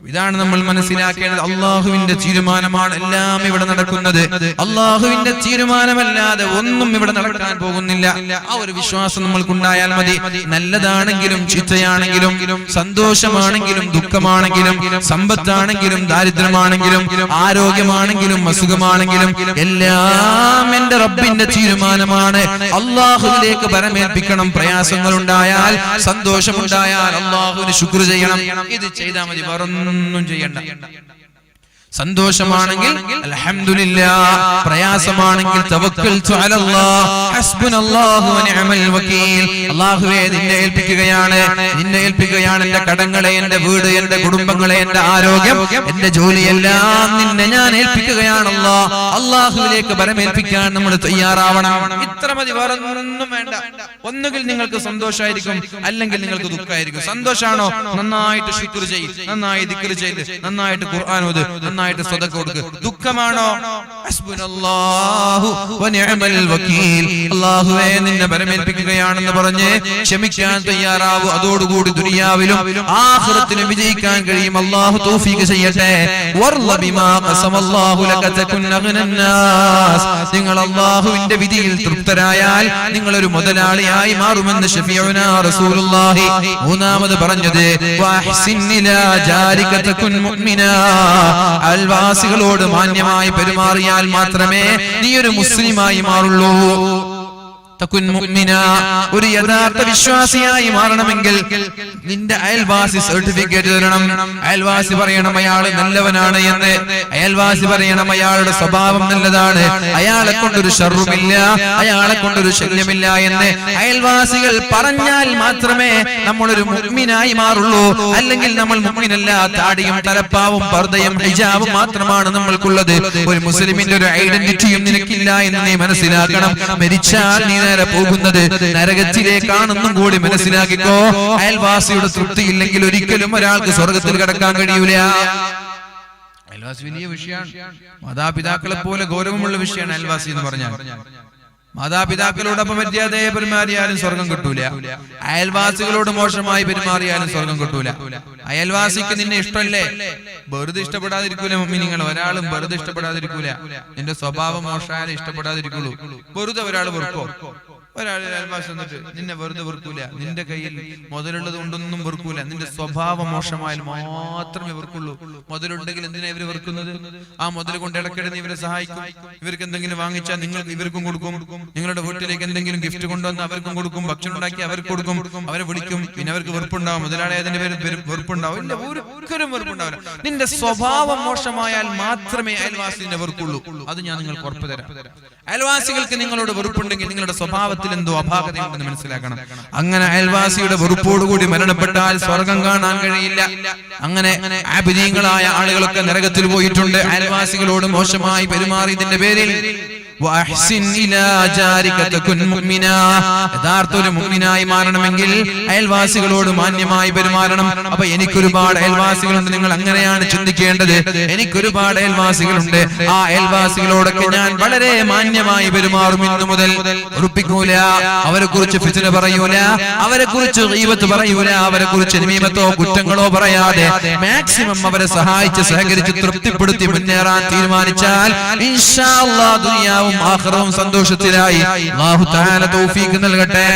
ഇതാണ് നമ്മൾ മനസ്സിലാക്കേണ്ടത്. അള്ളാഹുവിന്റെ തീരുമാനമാണ് എല്ലാം ഇവിടെ നടക്കുന്നത്. അള്ളാഹുവിന്റെ തീരുമാനമല്ലാതെ ഒന്നും ഇവിടെ നടക്കാൻ പോകുന്നില്ല. ആ ഒരു വിശ്വാസം നമ്മൾക്കുണ്ടായാൽ മതി. നല്ലതാണെങ്കിലും ചീത്തയാണെങ്കിലും സന്തോഷമാണെങ്കിലും ദുഃഖമാണെങ്കിലും സമ്പത്താണെങ്കിലും ദാരിദ്ര്യമാണെങ്കിലും ആരോഗ്യമാണെങ്കിലും അസുഖമാണെങ്കിലും എല്ലാം എന്റെ റബ്ബിന്റെ തീരുമാനമാണ്. അള്ളാഹുവിലേക്ക് പരമേൽപ്പിക്കണം. പ്രയാസങ്ങൾ ഉണ്ടായാൽ സന്തോഷമുണ്ടായാൽ അള്ളാഹുവിന് ശുക്ർ ചെയ്യണം. ഇത് ചെയ്താൽ മതി. വേറൊന്നും ചെയ്യണ്ട. സന്തോഷമാണെങ്കിൽ അൽഹംദുലില്ലാ പ്രയാസമാണെങ്കിൽ തവക്കൽതു അലല്ലാഹ് ഹസ്ബുനല്ലാഹു വനിഅമൽ വകീൽ അല്ലാഹുവേ നിന്നെ ഏൽപ്പിക്കുകയാണ്. നിന്നെ ഏൽപ്പിക്കുകയാണ് എന്റെ കടങ്ങളെ എന്റെ വീട് എന്റെ കുടുംബങ്ങളെ എന്റെ ആരോഗ്യം എന്റെ ജോലിയെല്ലാം നിന്നെ ഞാൻ ഏൽപ്പിക്കുകയാണല്ലോ അള്ളാഹുവിലേക്ക് പരമേൽപ്പിക്കാൻ നമ്മൾ തയ്യാറാവണം. ഇത്ര മതി വേറെ ഒന്നും വേണ്ട. ഒന്നുകിൽ നിങ്ങൾക്ക് സന്തോഷമായിരിക്കും അല്ലെങ്കിൽ നിങ്ങൾക്ക് ദുഃഖമായിരിക്കും സന്തോഷാണോ? നന്നായിട്ട് ശുക്ർ ചെയ്യ് നന്നായി ദിക്കർ ചെയ്ത് നന്നായിട്ട് ഖുർആൻ ഓത് നന്നായിട്ട് സ്വതക്ക കൊടുക്കുക ദുഃഖമാണോ? അല്ലാഹുവേ നിന്നെ പരമേൽപ്പിക്കുകയാണെന്ന് പറഞ്ഞ് ക്ഷമിക്കാൻ തയ്യാറാവൂ. അതോടുകൂടി ദുനിയാവിലും ആഖിറത്തിലും വിജയിക്കാൻ കഴിയും. അള്ളാഹു തോഫീക്ക് ചെയ്യട്ടെ. നിങ്ങൾ അള്ളാഹുവിന്റെ വിധിയിൽ തൃപ്തരായാൽ നിങ്ങൾ ഒരു മുതലാളിയായി മാറുമെന്ന് റസൂലുള്ളാഹി മൂന്നാമത് പറഞ്ഞത് അയൽവാസികളോട് മാന്യമായി പെരുമാറിയാൽ മാത്രമേ നീ ഒരു മുസ്ലിമായി മാറുള്ളൂ. ഒരു യഥാർത്ഥ വിശ്വാസിയായി മാറണമെങ്കിൽ നിന്റെ അയൽവാസി സർട്ടിഫിക്കറ്റ് തരണം. അയൽവാസി പറയണം അയാൾ നല്ലവനാണ് എന്ന്. അയൽവാസി പറയണം അയാളുടെ സ്വഭാവം നല്ലതാണ്. അയാളെ കൊണ്ടൊരു ഷർറുമില്ല അയാളെ കൊണ്ടൊരു ശല്യമില്ല എന്ന്. അയൽവാസികൾ പറഞ്ഞാൽ മാത്രമേ നമ്മളൊരു മുഗ്മിനായി മാറുള്ളൂ. അല്ലെങ്കിൽ നമ്മൾ മുഗ്മിനല്ല താടിയും തലപ്പാവും പർദ്ദയും ഹിജാബും മാത്രമാണ് നമ്മൾക്കുള്ളത്. ഒരു മുസ്ലിമിന്റെ ഒരു ഐഡന്റിറ്റിയും നിനക്കില്ല എന്ന് നീ മനസ്സിലാക്കണം. മരിച്ചാൽ നീ നേരെ പോകുന്നത് നരകത്തിലേക്കാണെന്നും കൂടി മനസ്സിലാക്കിക്കോ. അയൽവാസിയുടെ തൃപ്തി ഇല്ലെങ്കിൽ ഒരിക്കലും ഒരാൾക്ക് സ്വർഗത്തിൽ കിടക്കാൻ കഴിയൂല. അയൽവാസി വലിയ വിഷയമാണ്. മാതാപിതാക്കളെ പോലെ ഗൗരവമുള്ള വിഷയമാണ് അയൽവാസി എന്ന് പറഞ്ഞാൽ. മാതാപിതാക്കളോടൊപ്പം മര്യാദയെ പെരുമാറിയാലും സ്വർഗം കിട്ടൂല. അയൽവാസികളോട് മോശമായി പെരുമാറിയാലും സ്വർഗം കിട്ടൂല. അയൽവാസിക്ക് നിന്നെ ഇഷ്ടമല്ലേ വെറുതെ ഇഷ്ടപ്പെടാതിരിക്കൂല നിങ്ങൾ ഒരാളും വെറുതെ ഇഷ്ടപ്പെടാതിരിക്കൂല. നിന്റെ സ്വഭാവം മോശമായാലും ഇഷ്ടപ്പെടാതിരിക്കുള്ളൂ. വെറുതെ ഒരാൾ വെറുക്കോ? ഒരാൾ അയൽവാസം വന്നിട്ട് നിന്നെ വെറുതെ വെറുക്കൂല. നിന്റെ കയ്യിൽ മുതലുള്ളത് കൊണ്ടൊന്നും വെറുക്കൂല. നിന്റെ സ്വഭാവം മോശമായാൽ മാത്രമേ വെറുക്കുള്ളൂ. മുതലുണ്ടെങ്കിൽ എന്തിനാ ഇവർ വെറുക്കുന്നത്? ആ മുതൽ കൊണ്ട് ഇടക്കിടെ ഇവരെ സഹായിക്കും. ഇവർക്ക് എന്തെങ്കിലും വാങ്ങിച്ചാൽ നിങ്ങൾ ഇവർക്കും കൊടുക്കും. നിങ്ങളുടെ വീട്ടിലേക്ക് എന്തെങ്കിലും ഗിഫ്റ്റ് കൊണ്ടുവന്ന് അവർക്കും കൊടുക്കും. ഭക്ഷണം ഉണ്ടാക്കി അവർക്ക് കൊടുക്കും. അവരെ വിളിക്കും. പിന്നെ അവർക്ക് വെറുപ്പുണ്ടാവും. മുതലാളി അതിന്റെ പേര് വെറു- വെറുപ്പുണ്ടാവും? ഇല്ല ഒരിക്കലും വെറുപ്പുണ്ടാവില്ല. നിന്റെ സ്വഭാവം മോശമായാൽ മാത്രമേ അയൽവാസിന്റെ വെറുക്കുള്ളൂ. അത് ഞാൻ നിങ്ങൾക്ക് ഉറപ്പ് തരാം. അയൽവാസികൾക്ക് നിങ്ങളോട് വെറുപ്പുണ്ടെങ്കിൽ നിങ്ങളുടെ സ്വഭാവത്തിൽ എന്തോ അപാകതയുണ്ടെന്ന് മനസ്സിലാക്കണം. അങ്ങനെ അയൽവാസിയുടെ വെറുപ്പോടുകൂടി മരണപ്പെട്ടാൽ സ്വർഗം കാണാൻ കഴിയില്ല. അങ്ങനെ ആബിദീങ്ങളായ ആളുകളൊക്കെ നരകത്തിൽ പോയിട്ടുണ്ട്. അയൽവാസികളോട് മോശമായി പെരുമാറിയതിന്റെ പേരിൽ മാറണമെങ്കിൽ അയൽവാസികളോട് മാന്യമായി പെരുമാറണം. അപ്പൊ എനിക്കൊരുപാട് അയൽവാസികളുണ്ട്. നിങ്ങൾ അങ്ങനെയാണ് ചിന്തിക്കേണ്ടത്. എനിക്കൊരുപാട് അയൽവാസികളുണ്ട്. ആ അയൽവാസികളോടൊക്കെ ഞാൻ വളരെ മാന്യമായി പെരുമാറും ഇന്നു മുതൽ. ഉറപ്പിക്കൂല. അവരെ കുറിച്ച് ഫിസിന് പറയൂല. അവരെ കുറിച്ച് ഗീബത്ത് പറയൂല. അവരെ കുറിച്ച് നിമീമത്തോ കുറ്റങ്ങളോ പറയാതെ മാക്സിമം അവരെ സഹായിച്ച് സഹകരിച്ച് തൃപ്തിപ്പെടുത്തി മുന്നേറാൻ തീരുമാനിച്ചാൽ ദുനിയാവും ആഹ്റവും സന്തോഷത്തിലായി അല്ലാഹു തആല തൗഫീഖ് നൽകട്ടെ.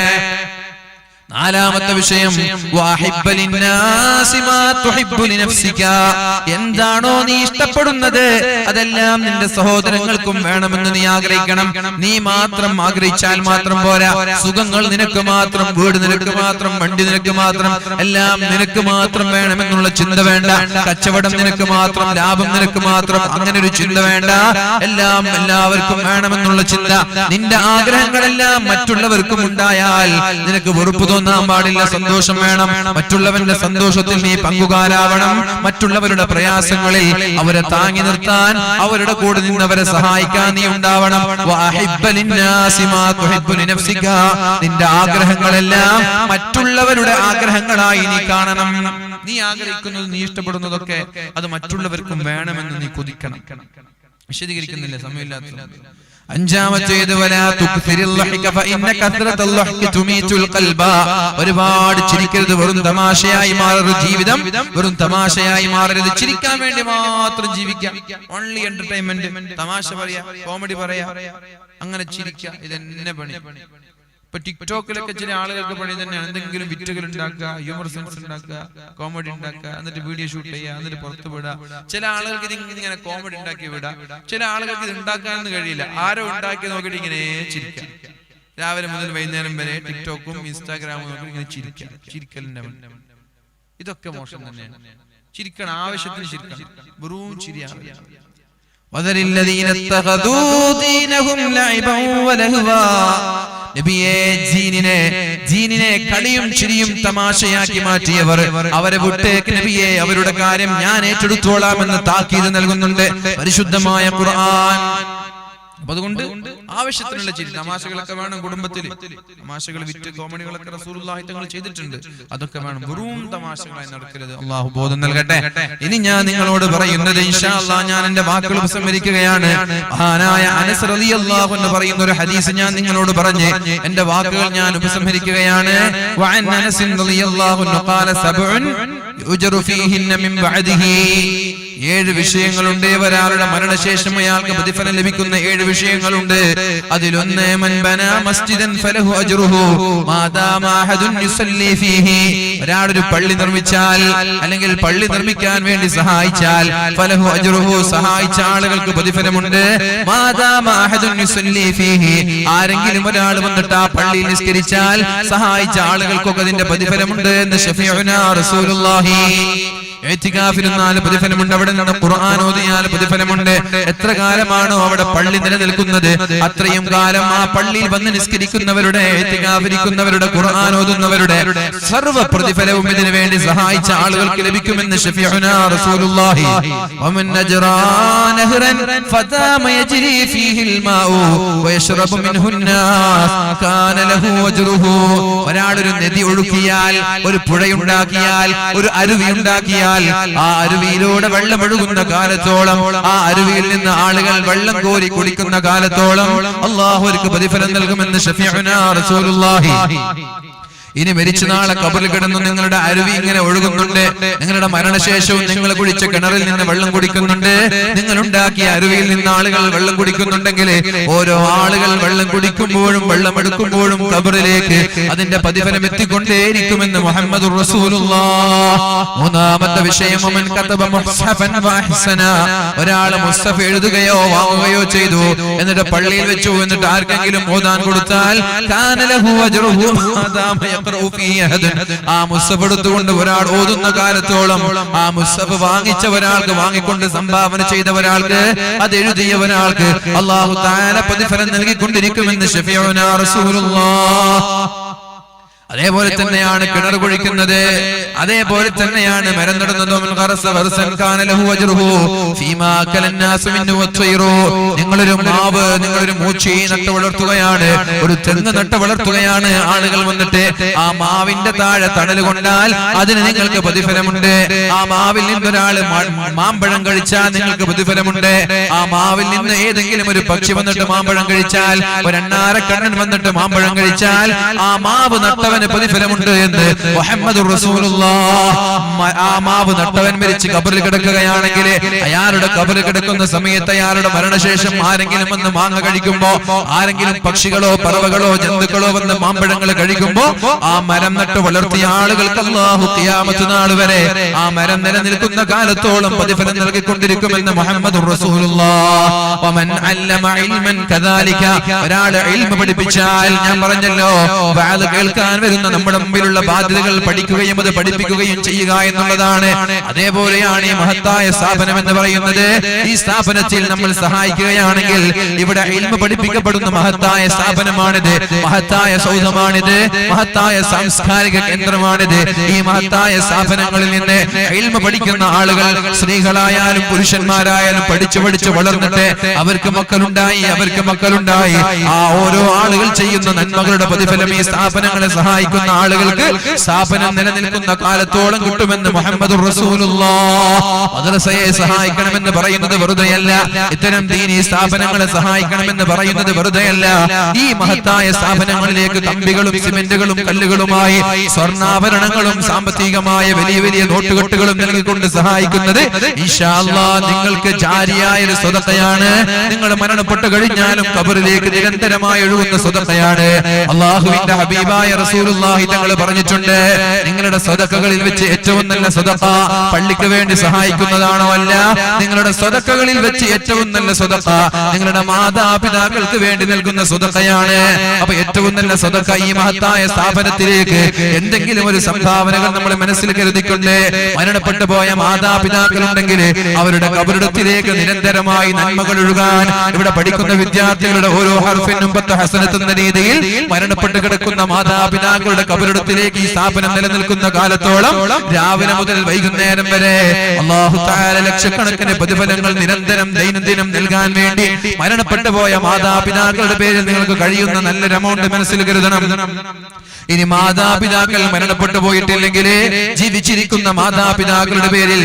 നാലാമത്തെ വിഷയം. എന്താണോ നീ ഇഷ്ടപ്പെടുന്നത്? അതെല്ലാം നിന്റെ സഹോദരങ്ങൾക്കും വേണമെന്ന് നീ ആഗ്രഹിക്കണം. നീ മാത്രം ആഗ്രഹിച്ചാൽ മാത്രം പോരാ. സുഖങ്ങൾ നിനക്ക് മാത്രം വീട് നിനക്ക് മാത്രം വണ്ടി നിനക്ക് മാത്രം എല്ലാം നിനക്ക് മാത്രം വേണമെന്നുള്ള ചിന്ത വേണ്ട. കച്ചവടം നിനക്ക് മാത്രം ലാഭം നിനക്ക് മാത്രം അങ്ങനെ ഒരു ചിന്ത വേണ്ട. എല്ലാം എല്ലാവർക്കും വേണമെന്നുള്ള ചിന്ത. നിന്റെ ആഗ്രഹങ്ങളെല്ലാം മറ്റുള്ളവർക്കും ഉണ്ടായാൽ നിനക്ക് വെറുപ്പ് തോന്നാൻ പാടില്ല സന്തോഷം വേണം. മറ്റുള്ളവന്റെ സന്തോഷത്തിൽ നീ പങ്കുകാരാവണം. മറ്റുള്ളവരുടെ പ്രയാസങ്ങളിൽ അവരെ താങ്ങി നിർത്താൻ അവരുടെ കൂടെ നിന്ന് അവരെ സഹായിക്കാൻ നീ ഉണ്ടാവണം. നിന്റെ ആഗ്രഹങ്ങളെല്ലാം മറ്റുള്ളവരുടെ ആഗ്രഹങ്ങളായി നീ കാണണം. നീ ആഗ്രഹിക്കുന്നത് നീ ഇഷ്ടപ്പെടുന്നതൊക്കെ അത് മറ്റുള്ളവർക്കും വേണമെന്ന് നീ കൊതിക്കണം. വിശദീകരിക്കുന്നില്ല? സമയമില്ലാത്ത അഞ്ചാമത്തേത് ഒരുപാട് ചിരിക്കരുത് വെറും തമാശയായി മാറരുത് ജീവിതം വെറും തമാശയായി മാറരുത് ചിരിക്കാൻ വേണ്ടി മാത്രം ജീവിക്കാം. ഓൺലി എന്റർടൈൻമെന്റ് തമാശ പറയാ കോമഡി പറയാ. അങ്ങനെ ചിരിക്കുക ഇതെന്നെ പണി. ഇപ്പൊ ടിക്ടോക്കിലൊക്കെ ചില ആളുകൾക്ക് പണി തന്നെയാണ് എന്തെങ്കിലും വിറ്റുകൾ ഉണ്ടാക്കുക ഹ്യൂമർ സെൻസ് ഉണ്ടാക്കുക കോമഡി ഉണ്ടാക്കുക എന്നിട്ട് വീഡിയോ ഷൂട്ട് ചെയ്യുക എന്നിട്ട് പുറത്ത് വിടുക ചില ആളുകൾക്ക് ഇത് ഇങ്ങനെ കോമഡി ഉണ്ടാക്കി വിടുക ചില ആളുകൾക്ക് ഇത് ഉണ്ടാക്കാനൊന്നും കഴിയില്ല ആരോ ഉണ്ടാക്കി നോക്കിയിട്ട് ഇങ്ങനെ ചിരിക്കാം രാവിലെ മുതൽ വൈകുന്നേരം വരെ ടിക്ടോക്കും ഇൻസ്റ്റാഗ്രാമും നോക്കി ഇങ്ങനെ ചിരിക്കാം ചിരിക്കലിന്റെ പണി. ഇതൊക്കെ മോശം തന്നെയാണ് ചിരിക്കണം ആവശ്യത്തിന് ചിരിക്കണം വെറും ചിരിയാണ് وذر الذين اتخذوا دينهم لعبا ولهوا നബിയെ ജീനിനെ ജീനിനെ കളിയും ചിരിയും തമാശയാക്കി മാറ്റിയവർ. അവരെ വിട്ടേക്ക് നബിയെ അവരുടെ കാര്യം ഞാൻ ഏറ്റെടുത്തോളാം എന്ന് താക്കീത് നൽകുന്നുണ്ട്. പരിശുദ്ധമായ ഖുർആൻ. അപ്പൊ അതുകൊണ്ട് ആവശ്യത്തിനുള്ള ചിരി തമാശകളൊക്കെ വേണം കുടുംബത്തിൽ തമാശകൾ വിറ്റ് കോമഡികളൊക്കെ റസൂലുള്ളാഹി തങ്ങൾ ചെയ്തിട്ടുണ്ട്. അതൊക്കെ വേണം. വെറും തമാശകളായി നടക്കരുത്. അള്ളാഹു ബോധം നൽകട്ടെ. ഇനി ഞാൻ നിങ്ങളോട് പറയുന്നത് ഞാൻ എന്റെ വാക്കുകൾ ഉപസംഹരിക്കുകയാണ് മഹാനായ അനസ് എന്ന് പറയുന്ന ഒരു ഹദീസ് ഞാൻ നിങ്ങളോട് പറഞ്ഞ് എന്റെ വാക്കുകൾ ഞാൻ ഉപസംഹരിക്കുകയാണ്. അനസ് റളിയല്ലാഹു അൻഹു ഖാല സബ്ഉൻ യുജറു ഫീഹിന്ന മിൻ ബഅദിഹി. ഏഴ് വിഷയങ്ങളുണ്ട്. ഒരാളുടെ മരണശേഷം അയാൾക്ക് പ്രതിഫലം ലഭിക്കുന്ന ഏഴ് വിഷയങ്ങളുണ്ട്. അതിലൊന്ന് ഒരാളൊരു പള്ളി നിർമ്മിച്ചാൽ അല്ലെങ്കിൽ പള്ളി നിർമ്മിക്കാൻ വേണ്ടി സഹായിച്ചാൽ ഫലഹു അജുറുഹു സഹായിച്ച ആളുകൾക്ക് പ്രതിഫലമുണ്ട്. ആരെങ്കിലും ഒരാൾ വന്നിട്ട് ആ പള്ളിയിൽ നിസ്കരിച്ചാൽ സഹായിച്ച ആളുകൾക്കൊക്കെ അതിന്റെ പ്രതിഫലമുണ്ട് എന്ന് ഷഫീഉനാ റസൂലുള്ളാഹി ഏറ്റികാഫിരുന്നാൽ പ്രതിഫലമുണ്ട്. അവിടെ ഖുർആൻ ഓതിയാൽ പ്രതിഫലമുണ്ട്. എത്ര കാലമാണോ അവിടെ പള്ളി നിലനിൽക്കുന്നത്? അത്രയും കാലം ആ പള്ളിയിൽ വന്ന് നിസ്കരിക്കുന്നവരുടെ ഏറ്റികാഫിരിക്കുന്നവരുടെ ഖുർആൻ ഓതുന്നവരുടെ സർവ പ്രതിഫലവും ഇതിനു വേണ്ടി സഹായിച്ച ആളുകൾക്ക് ലഭിക്കുമെന്ന് ഒരാളൊരു നദി ഒഴുക്കിയാൽ ഒരു പുഴയുണ്ടാക്കിയാൽ ഒരു അരുവി ഉണ്ടാക്കിയാൽ ആ അരുവിയിലൂടെ വെള്ളം ഒഴുകുന്ന കാലത്തോളം ആ അരുവിയിൽ നിന്ന് ആളുകൾ വെള്ളം കോരി കുടിക്കുന്ന കാലത്തോളം അള്ളാഹു പ്രതിഫലം നൽകുമെന്ന് ഷഫീഉനാ റസൂലുള്ളാഹി. ഇനി മരിച്ച നാളെ കബറിൽ കിടന്നു നിങ്ങളുടെ അരുവി ഇങ്ങനെ ഒഴുകുന്നുണ്ട്. നിങ്ങളുടെ മരണശേഷവും നിങ്ങൾ കുടിച്ച കിണറിൽ നിന്ന് വെള്ളം കുടിക്കുന്നുണ്ട്. നിങ്ങൾ ഉണ്ടാക്കിയ അരുവിയിൽ നിന്ന് ആളുകൾ വെള്ളം കുടിക്കുന്നുണ്ടെങ്കിൽ ഓരോ ആളുകൾ വെള്ളം കുടിക്കുമ്പോഴും വെള്ളം എടുക്കുമ്പോഴും കബറിലേക്ക് അതിന്റെ പ്രതിഫലം എത്തിക്കൊണ്ടേയിരിക്കുമെന്ന് മുഹമ്മദ് മൂന്നാമത്തെ വിഷയം ഒരാൾ മുസ്ഹഫ് എഴുതുകയോ വാങ്ങുകയോ ചെയ്തു. എന്നിട്ട് പള്ളിയിൽ വെച്ചു. എന്നിട്ട് ആർക്കെങ്കിലും ഓതാൻ കൊടുത്താൽ അജ്റുഹു ആ മുസ്ഹഫ് എടുത്തുകൊണ്ട് ഒരാൾ ഓതുന്ന കാലത്തോളം ആ മുസ്ഹഫ് വാങ്ങിച്ച ഒരാൾക്ക് വാങ്ങിക്കൊണ്ട് സംഭാവന ചെയ്ത ഒരാൾക്ക് അത് എഴുതിയ ഒരാൾക്ക് അള്ളാഹു താര പ്രതിഫലം നൽകിക്കൊണ്ടിരിക്കുമെന്ന് ഷഫീഉനാ റസൂലുള്ളാഹ് അതേപോലെ തന്നെയാണ് കിണർ കുഴിക്കുന്നത്. അതേപോലെ തന്നെയാണ് മരം നടുന്നതും നിങ്ങളൊരു മാവ് നിങ്ങളൊരു മൂച്ചി നട്ട് വളർത്തുകയാണ്. ഒരു തെങ്ങ് നട്ട് വളർത്തുകയാണ് ആളുകൾ വന്നിട്ട്. ആ മാവിന്റെ താഴെ തണൽ കൊണ്ടാൽ അതിന് നിങ്ങൾക്ക് പ്രതിഫലമുണ്ട്. ആ മാവിൽ നിന്നൊരാൾ മാമ്പഴം കഴിച്ചാൽ നിങ്ങൾക്ക് പ്രതിഫലമുണ്ട്. ആ മാവിൽ നിന്ന് ഏതെങ്കിലും ഒരു പക്ഷി വന്നിട്ട് മാമ്പഴം കഴിച്ചാൽ ഒരു കണ്ണൻ വന്നിട്ട് മാമ്പഴം കഴിച്ചാൽ ആ മാവ് നട്ടവന് പ്രതിഫലമുണ്ട് എന്ന് മുഹമ്മദ് ആ മാവ് നട്ടവൻ മരിച്ച് കബറിൽ കിടക്കുകയാണെങ്കിൽ അയാളുടെ കബറിൽ കിടക്കുന്ന സമയത്ത് അയാളുടെ മരണശേഷം ആരെങ്കിലും വന്ന് മാങ്ങ കഴിക്കുമ്പോ ആരെങ്കിലും പക്ഷികളോ പറവകളോ ജന്തുക്കളോ വന്ന് മാമ്പഴങ്ങൾ കഴിക്കുമ്പോ ആ മരം നട്ട് വളർത്തിയ ആളുകൾക്ക് അല്ലാഹു ഖിയാമത്ത് നാൾ വരെ ആ മരം നിലനിൽക്കുന്ന കാലത്തോളം പ്രതിഫലം നൽകിക്കൊണ്ടിരിക്കുമെന്ന് മുഹമ്മദ് ഒരാൾ പഠിപ്പിച്ചാൽ ഞാൻ പറഞ്ഞല്ലോ കേൾക്കാൻ വരുന്ന നമ്മുടെ മുമ്പിലുള്ള ബാധ്യതകൾ പഠിക്കുകയും അത് പഠിപ്പിക്കുകയും ചെയ്യുക എന്നുള്ളതാണ് അതേപോലെയാണ് ഈ മഹത്തായ സ്ഥാപനം എന്ന് പറയുന്നത്. ഈ സ്ഥാപനത്തിൽ നമ്മൾ സഹായിക്കുകയാണെങ്കിൽ ഇവിടെ ഇൽമ പഠിപ്പിക്കപ്പെടുന്ന മഹത്തായ സ്ഥാപനമാണിത്. മഹത്തായ സൗധമാണിത്. മഹത്തായ സാംസ്കാരിക കേന്ദ്രമാണിത്. ഈ മഹത്തായ സ്ഥാപനങ്ങളിൽ നിന്ന് ഇൽമ പഠിക്കുന്ന ആളുകൾ സ്ത്രീകളായാലും പുരുഷന്മാരായാലും പഠിച്ചു പഠിച്ചു വളർന്നിട്ട് അവർക്ക് മക്കളുണ്ടായി അവർക്ക് മക്കളുണ്ടായി. ആ ഓരോ ആളുകൾ ചെയ്യുന്ന നന്മകളുടെ പ്രതിഫലം ഈ സ്ഥാപനങ്ങളെ സഹായിക്കും സഹായിക്കുന്ന ആളുകൾക്ക് സ്ഥാപനം നിലനിൽക്കുന്ന കാലത്തോളം കിട്ടുമെന്ന് മുഹമ്മദ് മദ്രസയെ സഹായിക്കണമെന്ന് പറയുന്നത് വെറുതെയല്ല. ഇത്തരം ദീനി സ്ഥാപനങ്ങളെ സഹായിക്കണമെന്ന് പറയുന്നത് വെറുതെയല്ല. ഈ മഹത്തായ സ്ഥാപനങ്ങളിലേക്ക് കമ്പികളും സിമെന്റുകളും കല്ലുകളുമായി സ്വർണാഭരണങ്ങളും സാമ്പത്തികമായ വലിയ വലിയ നോട്ടുകെട്ടുകളും നൽകിക്കൊണ്ട് സഹായിക്കുന്നത് നിങ്ങൾക്ക് ജാരിയായ ഒരു സ്വതത്തയാണ് നിങ്ങൾ മരണപ്പെട്ടു കഴിഞ്ഞാലും കബറിലേക്ക് നിരന്തരമായി ഒഴുകുന്ന സ്വതത്തയാണ് അള്ളാഹുവിന്റെ ഹബീബായ റസൂലുള്ളാഹി തങ്ങൾ പറഞ്ഞിട്ടുണ്ട് നിങ്ങളുടെ സ്വതക്കകളിൽ വെച്ച് ഏറ്റവും നല്ല സ്വതക്ക പള്ളിക്ക് വേണ്ടി സഹായിക്കുന്നതാണോ അല്ല? നിങ്ങളുടെ സ്വതക്കകളിൽ വെച്ച് ഏറ്റവും നല്ല സ്വതക്ക നിങ്ങളുടെ മാതാപിതാക്കൾക്ക് വേണ്ടി നൽകുന്ന സ്വതക്കയാണ്. അപ്പൊ ഏറ്റവും നല്ല സ്വതക്ക ഈ മഹത്തായ സ്ഥാപനത്തിലേക്ക് എന്തെങ്കിലും ഒരു സംഭാവനകൾ നമ്മൾ മനസ്സിൽ കരുതിക്കൊണ്ട് മരണപ്പെട്ടു പോയ മാതാപിതാക്കളുണ്ടെങ്കിൽ അവരുടെ കബറിടത്തിലേക്ക് നിരന്തരമായി നന്മകൾ ഒഴുകാൻ ഇവിടെ പഠിക്കുന്ന വിദ്യാർത്ഥികളുടെ ഓരോ ഹർഫിനും പത്ത് ഹസനത്തുന്ന രീതിയിൽ മരണപ്പെട്ട് കിടക്കുന്ന മാതാപിതാക്കളുടെ കബറിടത്തിലേക്ക് ഈ സ്ഥാപനം നിലനിൽക്കുന്ന കാലത്തോളം രാവിലെ മുതൽ വൈകുന്നേരം വരെ അള്ളാഹു ലക്ഷക്കണക്കിന് പ്രതിഫലങ്ങൾ നിരന്തരം ദൈനംദിനം നൽകാൻ വേണ്ടി മരണപ്പെട്ടു പോയ മാതാപിതാക്കളുടെ പേരിൽ നിങ്ങൾക്ക് കഴിയുന്ന നല്ലൊരു എമൗണ്ട് മനസ്സിൽ കരുതണം. ഇനി മാതാപിതാക്കൾ മരണപ്പെട്ടു പോയിട്ടില്ലെങ്കിൽ ജീവിച്ചിരിക്കുന്ന മാതാപിതാക്കളുടെ പേരിൽ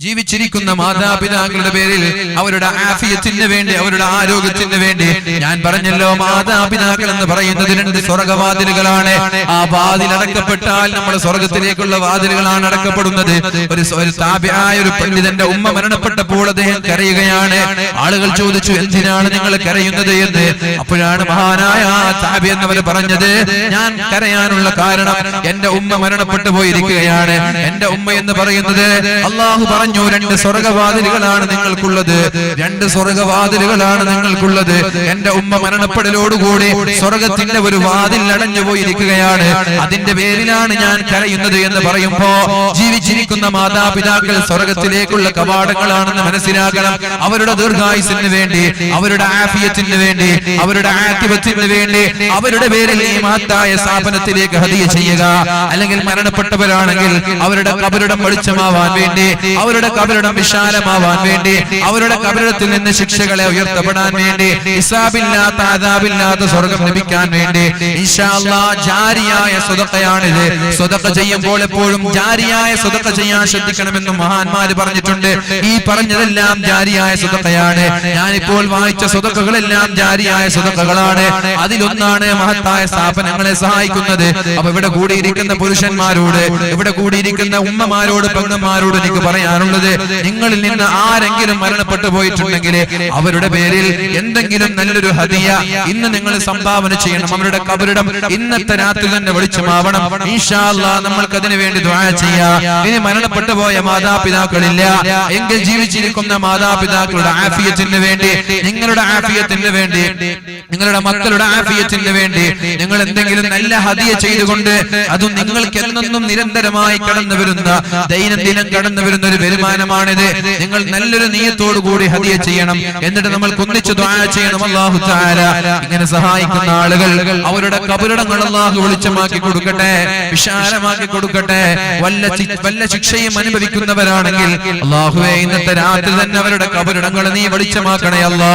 ജീവിച്ചിരിക്കുന്ന മാതാപിതാക്കളുടെ പേരിൽ അവരുടെ ആഫിയത്തിന് വേണ്ടി അവരുടെ ആരോഗ്യത്തിന് വേണ്ടി ഞാൻ പറഞ്ഞല്ലോ മാതാപിതാക്കൾ എന്ന് പറയുന്നത് രണ്ട് സ്വർഗവാതിലുകളാണ്. ആ വാതിൽ അടക്കപ്പെട്ടാൽ നമ്മൾ സ്വർഗത്തിലേക്കുള്ള വാതിലുകളാണ് അടക്കപ്പെടുന്നത്. ഒരു സ്വ- ഒരു പണ്ഡിതന്റെ ഉമ്മ മരണപ്പെട്ടപ്പോൾ അദ്ദേഹം കരയുകയാണ്. ആളുകൾ ചോദിച്ചു എന്തിനാണ് നിങ്ങൾ കരയുന്നത് എന്ന്. അപ്പോഴാണ് മഹാനായ താബി എന്നവർ പറഞ്ഞത് ഞാൻ കരയാനുള്ള കാരണം എന്റെ ഉമ്മ മരണപ്പെട്ടു പോയിരിക്കുകയാണ്. എന്റെ ഉമ്മ എന്ന് പറയുന്നത് അള്ളാഹു പറഞ്ഞു രണ്ട് സ്വർഗവാതിലുകളാണ് നിങ്ങൾക്കുള്ളത്. രണ്ട് സ്വർഗവാതിലുകളാണ് നിങ്ങൾക്കുള്ളത്. എന്റെ ഉമ്മ മരണപ്പെടലോടുകൂടി സ്വർഗത്തിന്റെ ഒരു വാതിൽ അടഞ്ഞു പോയിരിക്കുകയാണ് അതിന്റെ പേരിലാണ് ഞാൻ കരയുന്നത് എന്ന് പറയുമ്പോ ജീവിച്ചിരിക്കുന്ന മാതാപിതാക്കൾ സ്വർഗത്തിലേക്കുള്ള കവാടങ്ങളാണെന്ന് മനസ്സിലാക്കണം അവരുടെ ദീർഘായുസിന് വേണ്ടി അവരുടെ ആഫിയത്തിന് വേണ്ടി അവരുടെ ആക്തിവത്തിന് വേണ്ടി അവരുടെ പേരിൽ ഈ മഹത്തായ സ്ഥാപനത്തിലേക്ക് ഹതിയ ചെയ്യുക. അല്ലെങ്കിൽ മരണപ്പെട്ടവരാണെങ്കിൽ അവരുടെ കബരിടം വെളിച്ചമാവാൻ വേണ്ടി അവരുടെ കബരിടം വിശാലമാവാൻ വേണ്ടി അവരുടെ കബരിടത്തിൽ നിന്ന് ശിക്ഷകളെ ഉയർത്തപ്പെടാൻ വേണ്ടി ഹിസാബില്ലാത്ത ആദാബില്ലാത്ത സ്വർഗം ലഭിക്കാൻ വേണ്ടി ജാരിയായ സ്വതക്കയാണിത്. സ്വതക്ക ചെയ്യുമ്പോൾ എപ്പോഴും ജാരിയായ സ്വതക്ക ചെയ്യാൻ ശ്രദ്ധിക്കണമെന്നും മഹാന്മാര് പറഞ്ഞിട്ടുണ്ട്. ഈ പറഞ്ഞതെല്ലാം ജാരിയായ സ്വതക്കയാണ് ഞാനിപ്പോൾ വായിച്ച സ്വതക്കകളെല്ലാം ജാരിയായ സ്വതക്കകളാണ് അതിലൊന്നാണ് മഹത്തായ സ്ഥാപനങ്ങളെ സഹായിക്കുന്നത്. അപ്പൊ ഇവിടെ കൂടിയിരിക്കുന്ന പുരുഷന്മാരോട് ഇവിടെ കൂടിയിരിക്കുന്ന ഉമ്മമാരോട് പെങ്ങന്മാരോട് എനിക്ക് പറയാനുള്ളത് നിങ്ങളിൽ നിന്ന് ആരെങ്കിലും മരണപ്പെട്ടു പോയിട്ടുണ്ടെങ്കിൽ അവരുടെ പേരിൽ എന്തെങ്കിലും നല്ലൊരു ഹതിയ ഇന്ന് നിങ്ങൾ സംഭാവന ചെയ്യണം. അവരുടെ കബരിടം ഇന്നത്തെ രാത്രി തന്നെ വെളിച്ചമാവണം. ഇൻഷാ അല്ലാ നമ്മൾക്ക് അതിനു വേണ്ടി ദ്വാര ചെയ്യാം. ഇനി മരണപ്പെട്ടു പോയ മാതാപിതാക്കളില്ല. എങ്കിൽ ജീവിച്ചിരിക്കുന്ന മാതാപിതാക്കളുടെ ആഫിയത്തിന് വേണ്ടി നിങ്ങളുടെ ആഫിയത്തിന് വേണ്ടി നിങ്ങളുടെ മക്കളുടെ ആഫിയത്തിന് വേണ്ടി നിങ്ങൾ എന്തെങ്കിലും നല്ല ഹദിയ ചെയ്തുകൊണ്ട് അതും നിങ്ങൾക്ക് എന്നെന്നും നിരന്തരമായി കടന്നു വരുന്ന ദൈനംദിനം കടന്നു വരുന്ന ഒരു വരുമാനമാണിത്. നിങ്ങൾ നല്ലൊരു നീയത്തോടു കൂടി ഹദിയ ചെയ്യണം. എന്നിട്ട് നമ്മൾ കുന്നിച്ചു ചെയ്യണം. അള്ളാഹു താര ഇങ്ങനെ സഹായിക്കുന്ന ആളുകൾ അവരുടെ കബുരടങ്ങൾ അള്ളാഹു വെളിച്ചമാക്കി കൊടുക്കട്ടെ. വിശാലമാക്കി കൊടുക്കട്ടെ. വല്ല ചി- വല്ല ശിക്ഷയും അനുഭവിക്കുന്നവരാണെങ്കിൽ അള്ളാഹുവെ ഇന്നത്തെ രാത്രി തന്നെ അവരുടെ കബരിടങ്ങൾ നീ വെളിച്ചമാക്കണേ അല്ലാ.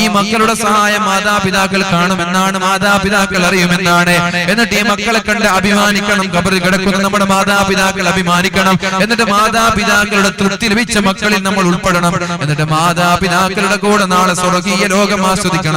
ഈ മക്കളുടെ സഹായം മാതാപിതാക്കൾ കാണുമെന്നാണ് മാതാപിതാക്കൾ അറിയുമെന്നാണ്. എന്നിട്ട് ഈ മക്കളെ കണ്ട് അഭിമാനിക്കണം കബറിൽ കിടക്കുന്ന നമ്മുടെ മാതാപിതാക്കൾ അഭിമാനിക്കണം. എന്നിട്ട് മാതാപിതാക്കളുടെ തൃപ്തി ലഭിച്ച മക്കളിൽ നമ്മൾ ഉൾപ്പെടണം. എന്നിട്ട് മാതാപിതാക്കളുടെ കൂടെ നാളെ സ്വർഗീയ ലോകം ആസ്വദിക്കണം.